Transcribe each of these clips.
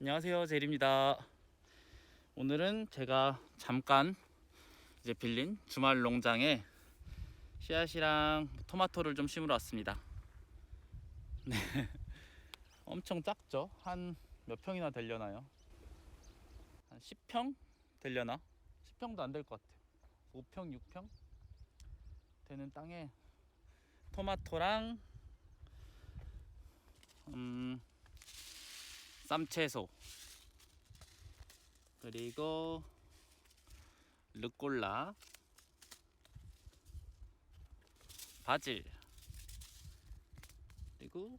안녕하세요 제일입니다. 오늘은 제가 잠깐 이제 빌린 주말 농장에 씨앗이랑 토마토를 좀 심으러 왔습니다. 네. 엄청 작죠? 한 몇 평이나 되려나요? 한 10평 되려나? 10평도 안 될 것 같아요 5평 6평 되는 땅에 토마토랑 음 쌈채소 그리고 르꼴라 바질 그리고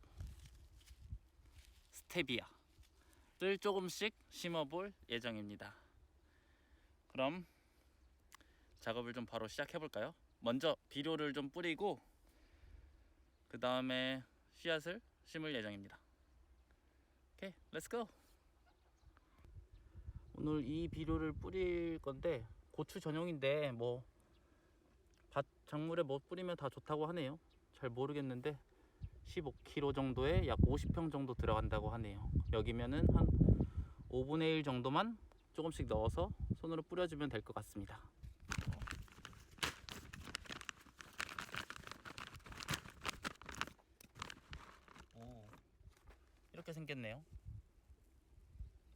스테비아를 조금씩 심어볼 예정입니다. 그럼 작업을 좀 바로 시작해 볼까요? 먼저 비료를 좀 뿌리고 그 다음에 씨앗을 심을 예정입니다. 오케이, 렛츠 고! 오늘 이 비료를 뿌릴 건데 고추 전용인데 뭐 밭 작물에 뭐 뿌리면 다 좋다고 하네요. 잘 모르겠는데 15kg 정도에 약 50평 정도 들어간다고 하네요. 여기면은 한 5분의 1 정도만 조금씩 넣어서 손으로 뿌려주면 될 것 같습니다. 오, 이렇게 생겼네요.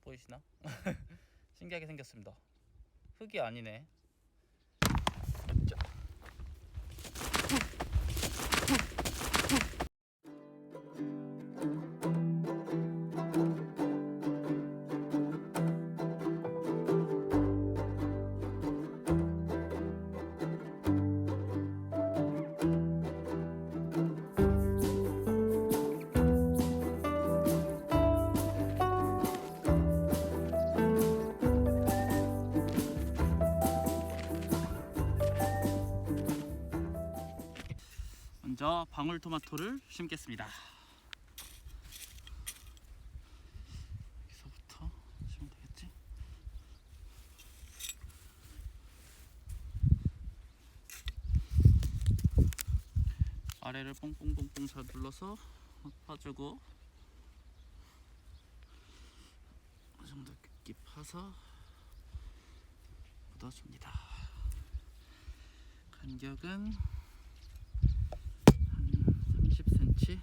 보이시나? 신기하게 생겼습니다. 흙이 아니네. 먼저 방울토마토를 심겠습니다. 여기서부터 심으면 되겠지? 아래를 뽕뽕뽕뽕 잘 눌러서 파주고 이 정도 깊이 파서 묻어줍니다. 간격은 한 30cm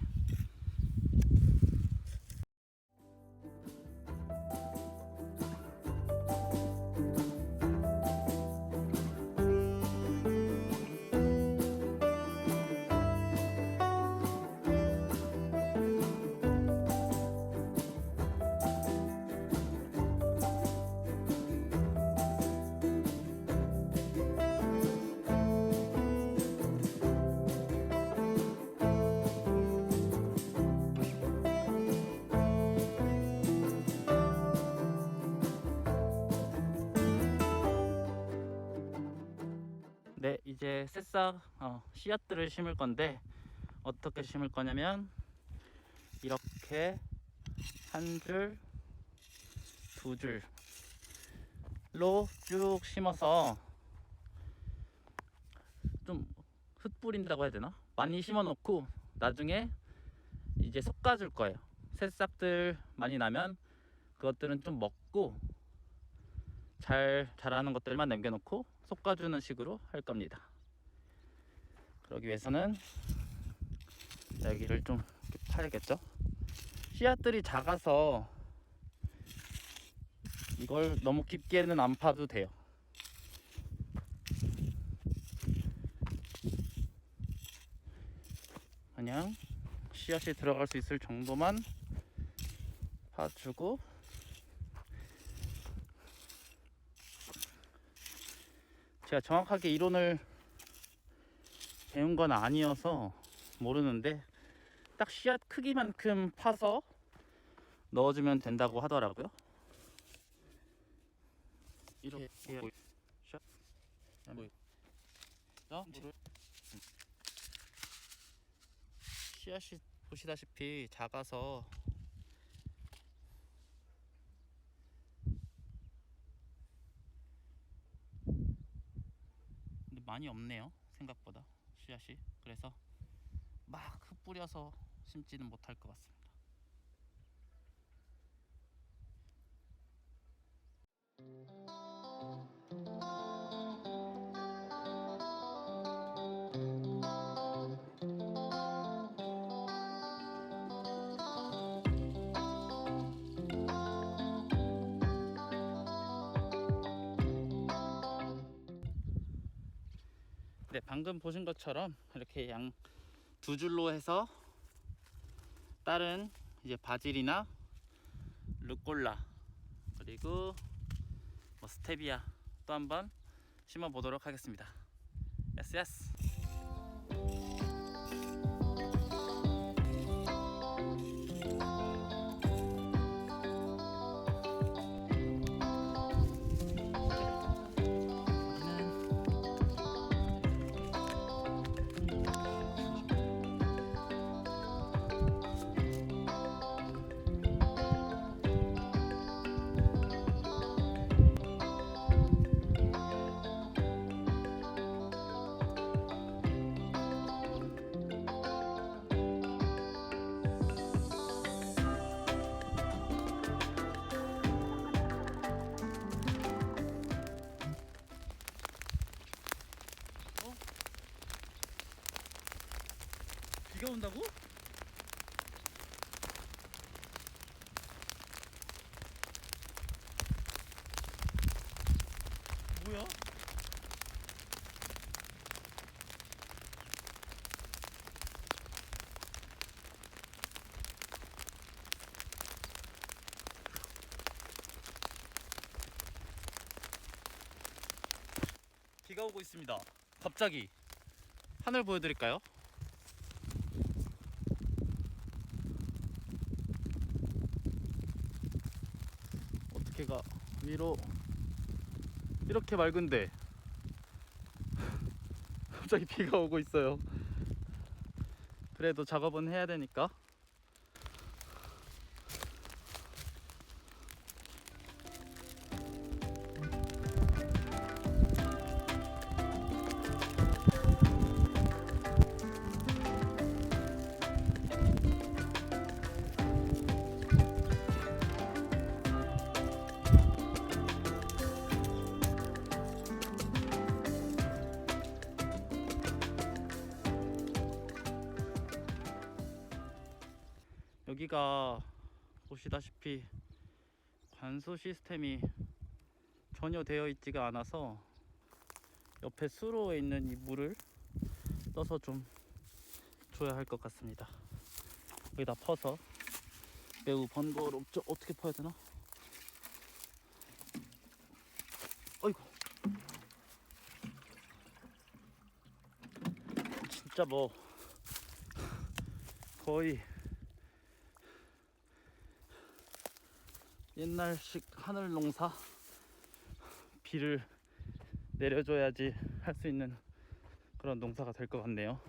네, 이제 새싹 어, 씨앗들을 심을 건데 어떻게 심을 거냐면 이렇게 한 줄, 두 줄로 쭉 심어서 좀 흩뿌린다고 해야 되나? 많이 심어 놓고 나중에 이제 솎아 줄 거예요. 새싹들 많이 나면 그것들은 좀 먹고 잘 자라는 것들만 남겨 놓고 솎아주는 식으로 할 겁니다. 그러기 위해서는 여기를 좀 파야겠죠? 씨앗들이 작아서 이걸 너무 깊게는 안 파도 돼요. 그냥 씨앗이 들어갈 수 있을 정도만 파주고 제가 정확하게 이론을 배운 건 아니어서 모르는데 딱 씨앗 크기만큼 파서 넣어주면 된다고 하더라고요. 이렇게 씨앗. 뭐, 어? 물을. 씨앗이 보시다시피 작아서 많이 없네요 생각보다. 씨앗이. 그래서 막 흩뿌려서 심지는 못할 것 같습니다 네, 방금 보신 것처럼 이렇게 양 두 줄로 해서 다른 이제 바질이나 루꼴라 그리고 뭐 스테비아 또 한번 심어 보도록 하겠습니다. 예스 예스. 비가 온다고? 뭐야? 비가 오고 있습니다. 갑자기 하늘 보여드릴까요? 어떻게가 위로 이렇게 맑은데 갑자기 비가 오고 있어요. 그래도 작업은 해야 되니까. 여기가 보시다시피 관수 시스템이 전혀 되어 있지가 않아서 옆에 수로에 있는 이 물을 떠서 좀 줘야 할 것 같습니다. 여기다 퍼서 매우 번거롭죠. 어떻게 퍼야 되나? 어이구. 진짜 뭐 거의 옛날식 하늘 농사 비를 내려줘야지 할 수 있는 그런 농사가 될 것 같네요.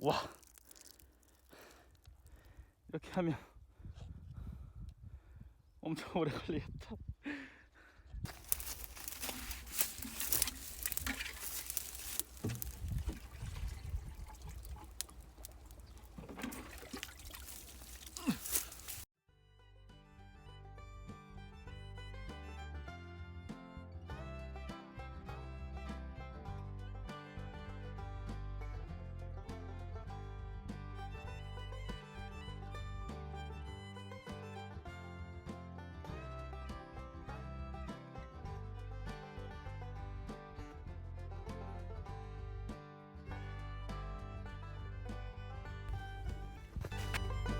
와 이렇게 하면 엄청 오래 걸리겠다.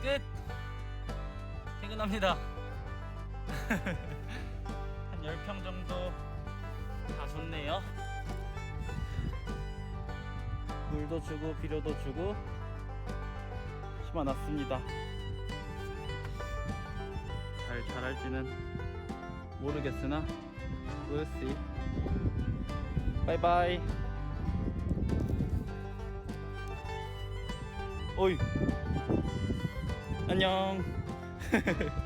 끝. 퇴근합니다. 한 10평 정도 다 좋네요. 물도 주고 비료도 주고 심어놨습니다. 잘 자랄지는 모르겠으나 we'll see. 바이바이. 어이. 안녕.